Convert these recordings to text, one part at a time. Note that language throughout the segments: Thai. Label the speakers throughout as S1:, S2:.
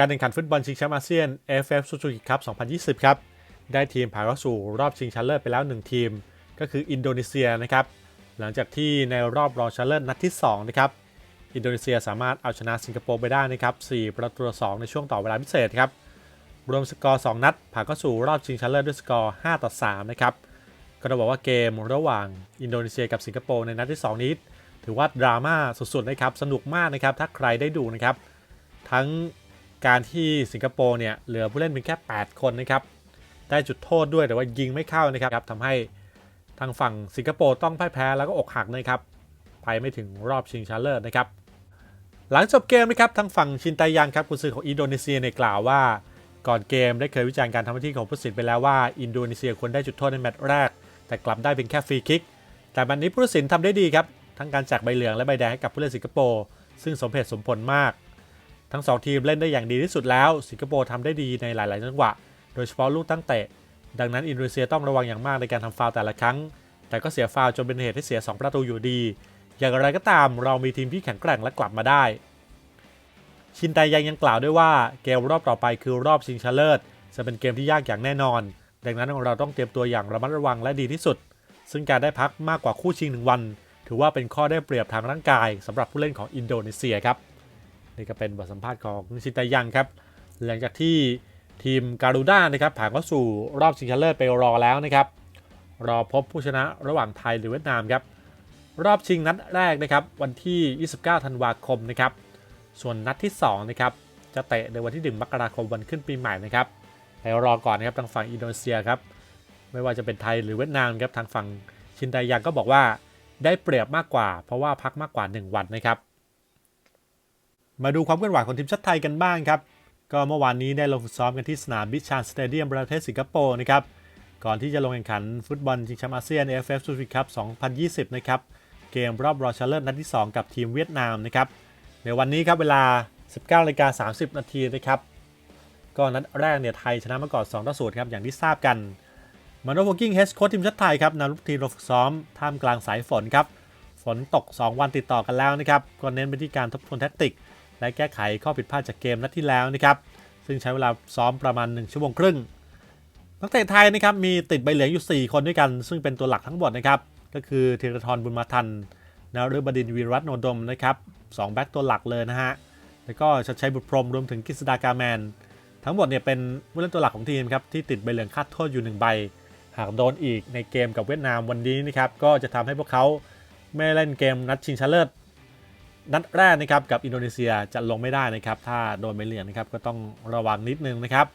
S1: การแข่งขันฟุตบอลชิงแชมป์อาเซียน AFF Suzuki Cup 2020 ครับ ได้ทีมผ่านเข้าสู่รอบชิงชนะเลิศไปแล้ว 1 ทีม ก็คืออินโดนีเซียนะครับ หลังจากที่ในรอบรองชนะเลิศนัดที่ 2 นะครับ อินโดนีเซียสามารถเอาชนะสิงคโปร์ไปได้นะครับ 4 ประตูต่อ2ในช่วงต่อเวลาพิเศษครับ รวมสกอร์ 2 นัด ผ่านเข้าสู่รอบชิงชนะเลิศด้วยสกอร์ 5 ต่อ 3 นะครับ ก็ต้องบอกว่าเกมระหว่างอินโดนีเซียกับสิงคโปร์ในนัดที่ 2 นี้ ถือว่าดราม่าสุดๆนะครับ สนุกมากนะครับ ถ้าใครได้ดูนะครับ ทั้ง การที่สิงคโปร์เนี่ยเหลือผู้เล่นเพียงแค่ 8 คนนะครับ ได้จุดโทษด้วยแต่ว่ายิงไม่เข้านะครับทำให้ทางฝั่งสิงคโปร์ต้องพ่ายแพ้แล้วก็อกหักนะครับไปไม่ถึงรอบชิงชนะเลิศนะครับ หลังจบเกมนะครับทางฝั่งชินไตยังครับกุนซือของอินโดนีเซียเนี่ยกล่าวว่าก่อนเกมได้เคยวิจารณ์การทำหน้าที่ของผู้ตัดสินไปแล้วว่าอินโดนีเซียควรได้จุดโทษในแมตช์แรก แต่กลับได้เพียงแค่ฟรีคิก แต่บันนี้ผู้ตัดสินทำได้ดีครับทั้งการแจกใบเหลืองและใบแดงให้กับผู้เล่นสิงคโปร์ซึ่งสมเหตุสมผลมาก ทั้ง 2 ทีมเล่นได้อย่างดีที่สุดแล้ว สิงคโปร์ทำได้ดีในหลาย ๆ จังหวะ โดยเฉพาะลูกตั้งเตะ ดังนั้นอินโดนีเซียต้องระวังอย่างมากในการทำฟาวแต่ละครั้ง แต่ก็เสียฟาวจนเป็นเหตุให้เสีย 2 ประตูอยู่ดี อย่างไรก็ตามเรามีทีมที่แข็งแกร่งและกลับมาได้ ชินไตยังยังกล่าวด้วยว่าเกมรอบต่อไปคือรอบชิงชนะเลิศจะเป็นเกมที่ยากอย่างแน่นอน ดังนั้นเราต้องเตรียมตัวอย่างระมัดระวังและดีที่สุด ซึ่งการได้พักมากกว่าคู่ชิงหนึ่งวัน ถือว่าเป็นข้อได้เปรียบทางร่างกายสำหรับผู้เล่นของอินโดนีเซียครับ นี่ก็เป็นบทสัมภาษณ์ของชินตายังครับ หลังจากที่ทีมการูด้านะครับผ่านเข้าสู่รอบชิงชนะเลิศไปรอแล้วนะครับ รอพบผู้ชนะระหว่างไทยหรือเวียดนามครับ รอบชิงนัดแรกนะครับ วันที่ 29 ธันวาคมนะครับ ส่วนนัดที่2นะครับจะเตะในวันที่ 1 มกราคมวันขึ้นปีใหม่นะครับไปรอก่อนนะครับทางฝั่งอินโดนีเซียครับ ไม่ว่าจะเป็นไทยหรือเวียดนามครับทางฝั่งชินไดยังก็บอกว่าได้เปรียบมากกว่า เพราะว่าพักมากกว่า 1 วันนะครับ มาดูความเคลื่อนไหวของทีมชาติไทยกันบ้างครับ ก็เมื่อวานนี้ได้ลงฝึกซ้อมกันที่สนามบิชานสเตเดียมประเทศสิงคโปร์นะครับ ก่อนที่จะลงแข่งขันฟุตบอลชิงแชมป์อาเซียน AFF Suzuki Cup 2020 นะครับ เกมรอบรองชนะเลิศนัดที่ 2 กับทีมเวียดนามนะครับ ในวันนี้ครับเวลา 19นาฬิกา30 นาทีนะครับ ก็นัดแรกเนี่ยไทยชนะมาก่อน2ต่อ0ครับอย่างที่ทราบกันมาโนโวกิ้งเฮดโค้ชทีมชาติไทยครับนำลูกทีมลงฝึกซ้อมท่ามกลางสายฝนครับ ฝนตก 2 วันติดต่อกันแล้วนะครับ ก็เน้นไปที่การทบทวนแทคติก และแก้ไขข้อผิดพลาดจากเกมนัดที่แล้วนะครับ ซึ่งใช้เวลาซ้อมประมาณ 1 ชั่วโมงครึ่ง นักเตะไทยนะครับมีติดใบเหลืองอยู่ 4 คนด้วยกัน ซึ่งเป็นตัวหลักทั้งหมดนะครับก็คือธีรทรบุญมาทันนฤบดินทร์วีรวัฒน์โนดมนะครับสองแบ็กตัวหลักเลยนะฮะแล้วก็ชัดชัยบุตรพรมรวมถึงกฤษดากาแมน ทั้งหมดเนี่ยเป็นผู้เล่นตัวหลักของทีมครับที่ติดใบเหลืองคาดโทษอยู่1ใบหากโดนอีกในเกมกับเวียดนามวันนี้นะครับก็จะทำให้พวกเขาไม่เล่นเกมนัดชิงชนะเลิศ นัดแรกนะครับกับอินโดนีเซียจะลงไม่ได้นะครับ ถ้าโดนใบเหลืองนะครับก็ต้องระวังนิดนึงนะครับ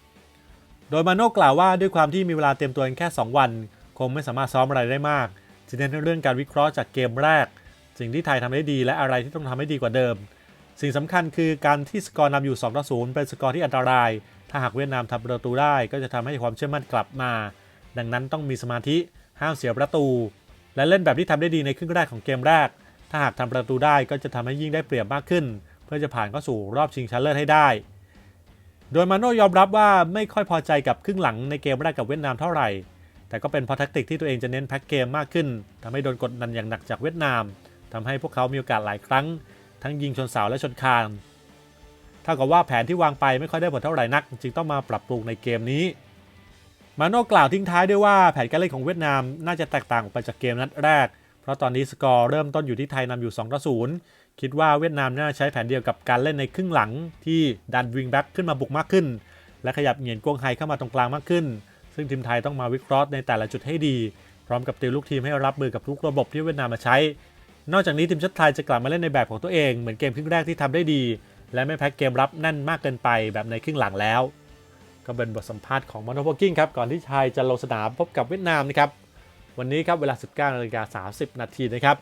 S1: โดยมาโน่กล่าวว่าด้วยความที่มีเวลาเตรียมตัวแค่ 2 วัน คงไม่สามารถซ้อมอะไรได้มากจะเน้นเรื่องการวิเคราะห์จากเกมแรก สิ่งที่ไทยทำได้ดีและอะไรที่ต้องทำให้ดีกว่าเดิม สิ่งสำคัญคือการที่สกอร์นำอยู่2ต่อ0เป็นสกอร์ที่อันตราย ถ้าหากเวียดนามทำประตูได้ ก็จะทำให้ความเชื่อมั่นกลับมา ดังนั้นต้องมีสมาธิห้ามเสียประตู และเล่นแบบที่ทำได้ดีในครึ่งแรกของเกมแรก ถ้าหากทำประตูได้ก็จะทำให้ยิ่งได้เปรียบมากขึ้น เพื่อจะผ่านเข้าสู่รอบชิงชนะเลิศให้ได้ โดยมาโน่ยอมรับว่าไม่ค่อยพอใจกับครึ่งหลังในเกมแรกกับเวียดนามเท่าไหร่ แต่ก็เป็นเพราะแทคติกที่ตัวเองจะเน้นแพ็กเกมมากขึ้นทำให้โดนกดดันอย่างหนักจากเวียดนามทำให้พวกเขามีโอกาสหลายครั้ง ทั้งยิงชนเสาและชนคานเท่ากับว่าแผนที่วางไปไม่ค่อยได้ผลเท่าไหร่นัก จึงต้องมาปรับปรุงในเกมนี้มาโน่กล่าวทิ้งท้ายด้วยว่าแผนการเล่นของเวียดนามน่าจะแตกต่างออกไปจากเกมนัดแรก เพราะตอนนี้สกอร์เริ่มต้นอยู่ที่ไทยนำอยู่2ต่อ0คิดว่าเวียดนามน่าใช้แผนเดียวกับการเล่นในครึ่งหลังที่ดันวิงแบ็กขึ้นมาบุกมากขึ้น และขยับเหงียนกวงไฮเข้ามาตรงกลางมากขึ้น ซึ่งทีมไทยต้องมาวิเคราะห์ในแต่ละจุดให้ดี พร้อมกับติวลูกทีมให้รับมือกับทุกระบบที่เวียดนามมาใช้ นอกจากนี้ทีมชาติไทยจะกลับมาเล่นในแบบของตัวเองเหมือนเกมครึ่งแรกที่ทำได้ดี และไม่แพ้เกมรับแน่นมากเกินไปแบบในครึ่งหลังแล้ว ก็เป็นบทสัมภาษณ์ของมอนโพกิ้งครับก่อนที่ไทยจะลงสนามพบกับเวียดนามนะครับ วันนี้ครับเวลา 19นาฬิกา30 นาทีนะครับ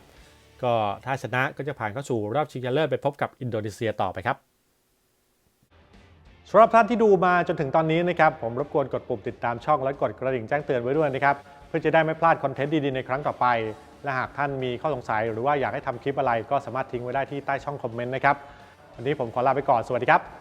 S1: ก็ถ้าชนะก็จะผ่านเข้าสู่รอบชิงชนะเลิศไปพบกับอินโดนีเซียต่อไปครับสำหรับท่านที่ดูมาจนถึงตอนนี้นะครับผมรบกวนกดปุ่มติดตามช่องและกดกระดิ่งแจ้งเตือนไว้ด้วยนะครับเพื่อจะได้ไม่พลาดคอนเทนต์ดีๆในครั้งต่อไป และหากท่านมีข้อสงสัยหรือว่าอยากให้ทำคลิปอะไรก็สามารถทิ้งไว้ได้ที่ใต้ช่องคอมเมนต์นะครับวันนี้ผมขอลาไปก่อนสวัสดีครับ